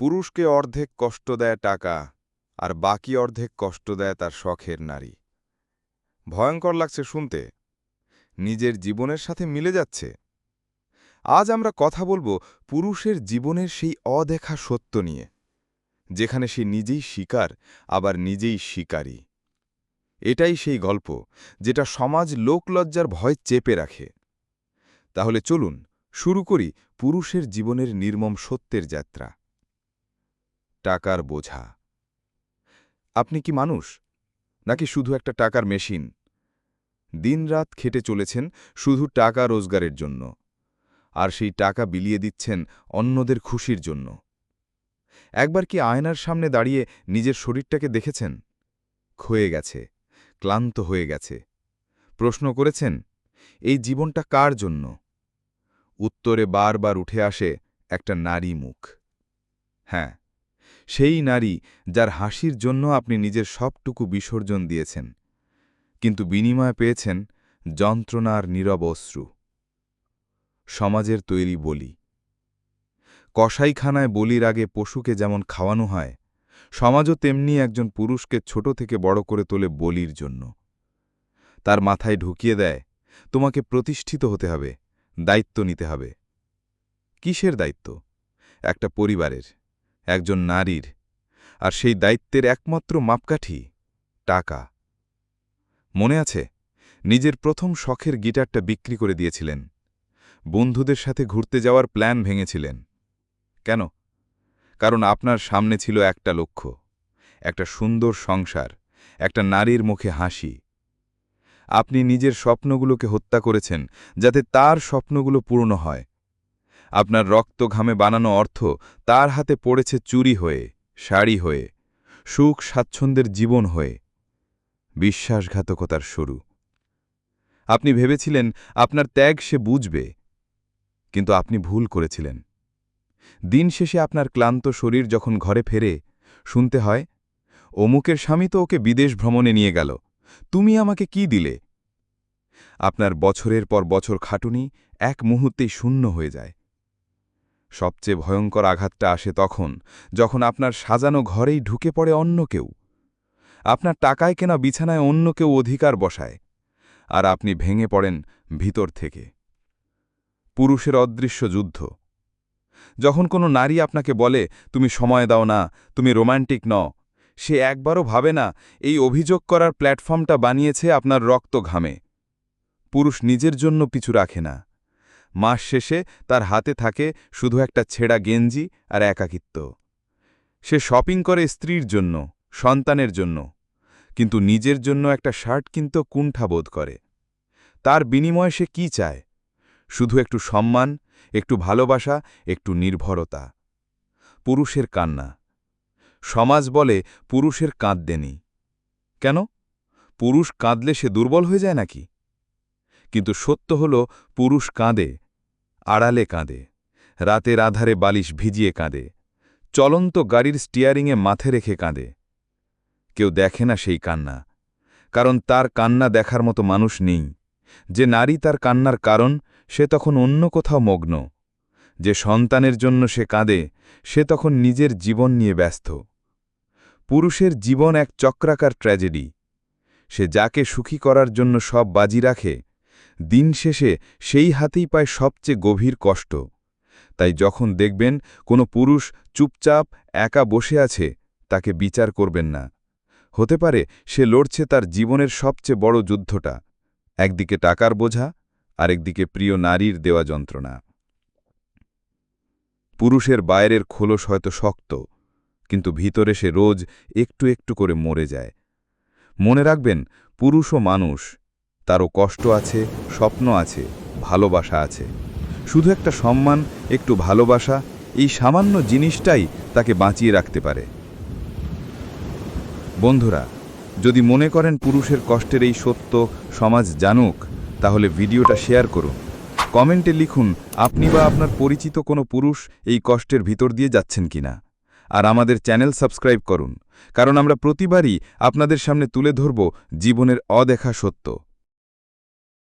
পুরুষকে অর্ধেক কষ্ট দেয় টাকা, আর বাকি অর্ধেক কষ্ট দেয় তার শখের নারী। ভয়ঙ্কর লাগছে শুনতে। নিজের জীবনের সাথে মিলে যাচ্ছে। আজ আমরা কথা বলব পুরুষের জীবনের সেই অদেখা সত্য নিয়ে, যেখানে সে নিজেই শিকার, আবার নিজেই শিকারী। এটাই সেই গল্প, যেটা সমাজ লোকলজ্জার ভয় চেপে রাখে। তাহলে চলুন, শুরু করি পুরুষের জীবনের নির্মম সত্যের যাত্রা। টাকার বোঝা। আপনি কি মানুষ? নাকি শুধু একটা টাকার মেশিন? দিনরাত খেটে চলেছেন শুধু টাকা রোজগারের জন্য। আর সেই টাকা বিলিয়ে দিচ্ছেন অন্যদের খুশির জন্য। একবার কি আয়নার সামনে দাঁড়িয়ে নিজের শরীরটাকে দেখেছেন? ক্ষয়ে গেছে, ক্লান্ত হয়ে গেছে। প্রশ্ন করেছেন, এই জীবনটা কার জন্য? উত্তরে বারবার উঠে আসে একটা নারী মুখ। হ্যাঁ সেই নারী যার হাসির জন্য আপনি নিজের সবটুকু বিসর্জন দিয়েছেন, কিন্তু বিনিময় পেয়েছেন যন্ত্রণার নীরব অশ্রু। সমাজের তৈরি বলি। কসাইখানায় বলির আগে পশুকে যেমন খাওয়ানো হয়, সমাজও তেমনি একজন পুরুষকে ছোট থেকে বড় করে তোলে বলির জন্য। তার মাথায় ঢুকিয়ে দেয়, তোমাকে প্রতিষ্ঠিত হতে হবে, দায়িত্ব নিতে হবে। কিসের দায়িত্ব? একটা পরিবারের। একজন নারীর, আর সেই দায়িত্বের একমাত্র মাপকাঠি টাকা। মনে আছে, নিজের প্রথম শখের গিটারটা বিক্রি করে দিয়েছিলেন। বন্ধুদের সাথে ঘুরতে যাওয়ার প্ল্যান ভেঙেছিলেন। কেন? কারণ আপনার সামনে ছিল একটা লক্ষ্য, একটা সুন্দর সংসার, একটা নারীর মুখে হাসি। আপনি নিজের স্বপ্নগুলোকে হত্যা করেছেন যাতে তার স্বপ্নগুলো পূর্ণ হয়। আপনার রক্ত ঘামে বানানো অর্থ তার হাতে পড়েছে চুরি হয়ে শাড়ি হয়ে, সুখ স্বাচ্ছন্দ্যের জীবন হয়ে। বিশ্বাসঘাতকতার শুরু। আপনি ভেবেছিলেন আপনার ত্যাগ সে বুঝবে, কিন্তু আপনি ভুল করেছিলেন। দিন শেষে আপনার ক্লান্ত শরীর যখন ঘরে ফেরে, শুনতে হয়, অমুকের স্বামী তো ওকে বিদেশ ভ্রমণে নিয়ে গেল, তুমি আমাকে কি দিলে? আপনার বছরের পর বছর খাটুনি এক মুহূর্তেই শূন্য হয়ে যায়। সবচেয়ে ভয়ঙ্কর আঘাতটা আসে তখন, যখন আপনার সাজানো ঘরেই ঢুকে পড়ে অন্য কেউ। আপনার টাকায় কেনা বিছানায় অন্য কেউ অধিকার বসায়, আর আপনি ভেঙে পড়েন ভিতর থেকে। পুরুষের অদৃশ্য যুদ্ধ। যখন কোনো নারী আপনাকে বলে, তুমি সময় দাও না, তুমি রোম্যান্টিক ন সে একবারও ভাবে না, এই অভিযোগ করার প্ল্যাটফর্মটা বানিয়েছে আপনার রক্ত ঘামে। পুরুষ নিজের জন্য পিছু রাখে না। মাস শেষে তার হাতে থাকে শুধু একটা ছেঁড়া গেঞ্জি আর একাকিত্ব। সে শপিং করে স্ত্রীর জন্য, সন্তানের জন্য, কিন্তু নিজের জন্য একটা শার্ট কিনতে কুণ্ঠাবোধ করে। তার বিনিময়ে সে কি চায়? শুধু একটু সম্মান, একটু ভালোবাসা, একটু নির্ভরতা। পুরুষের কান্না। সমাজ বলে, পুরুষের কাঁদদেনি কেন? পুরুষ কাঁদলে সে দুর্বল হয়ে যায় নাকি? কিন্তু সত্য হল, পুরুষ কাঁদে আড়ালে কাঁদে। রাতের আধারে বালিশ ভিজিয়ে কাঁদে। চলন্ত গাড়ির স্টিয়ারিংয়ে মাথে রেখে কাঁদে। কেউ দেখে না সেই কান্না। কারণ তার কান্না দেখার মতো মানুষ নেই। যে নারী তার কান্নার কারণ, সে তখন অন্য কোথাও মগ্ন। যে সন্তানের জন্য সে কাঁদে, সে তখন নিজের জীবন নিয়ে ব্যস্ত। পুরুষের জীবন এক চক্রাকার ট্র্যাজেডি। সে যাকে সুখী করার জন্য সব বাজি রাখে দিন শেষে সেই হাতেই পায় সবচেয়ে গভীর কষ্ট। তাই যখন দেখবেন কোনো পুরুষ চুপচাপ একা বসে আছে, তাকে বিচার করবেন না। হতে পারে সে লড়ছে তার জীবনের সবচেয়ে বড় যুদ্ধটা। একদিকে টাকার বোঝা, আরেকদিকে প্রিয় নারীর দেওয়া যন্ত্রণা। পুরুষের বাইরের খোলস হয়তো শক্ত, কিন্তু ভিতরে সে রোজ একটু একটু করে মরে যায়। মনে রাখবেন পুরুষও মানুষ তারও কষ্ট আছে, স্বপ্ন আছে, ভালোবাসা আছে। শুধু একটা সম্মান, একটু ভালোবাসা, এই সামান্য জিনিসটাই তাকে বাঁচিয়ে রাখতে পারে। বন্ধুরা, যদি মনে করেন পুরুষের কষ্টের এই সত্য সমাজ জানুক, তাহলে ভিডিওটা শেয়ার করুন। কমেন্টে লিখুন, আপনি বা আপনার পরিচিত কোনো পুরুষ এই কষ্টের ভিতর দিয়ে যাচ্ছেন কিনা। আর আমাদের চ্যানেল সাবস্ক্রাইব করুন, কারণ আমরা প্রতিবারই আপনাদের সামনে তুলে ধরব জীবনের অদেখা সত্য।